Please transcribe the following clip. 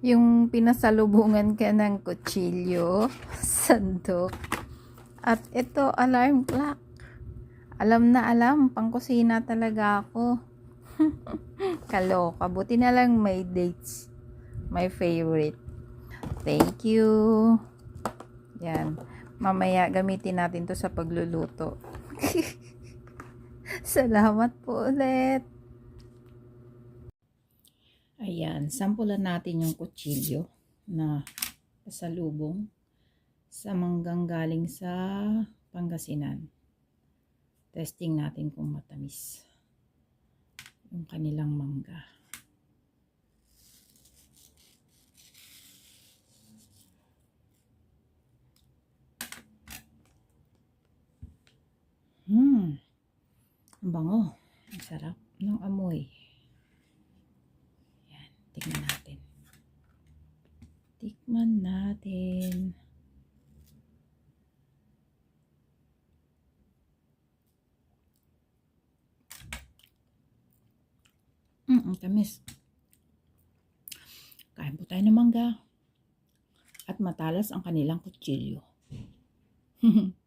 yung pinasalubungan ka ng kutsilyo, sandok, at ito, alarm clock. Alam na alam, pangkusina talaga ako. Kaloka. Buti na lang may dates. My favorite. Thank you. Yan. Mamaya gamitin natin to sa pagluluto. Salamat po ulit. Ayan, sampulan natin yung kutsilyo na pasalubong sa manggang galing sa Pangasinan. Testing natin kung matamis yung kanilang mangga. Hmm. Ang bango. Ang sarap ng amoy. Yan. Tingnan natin. Tikman natin. Mm, ang tamis. Kain po tayo ng mangga. At matalas ang kanilang kutsilyo.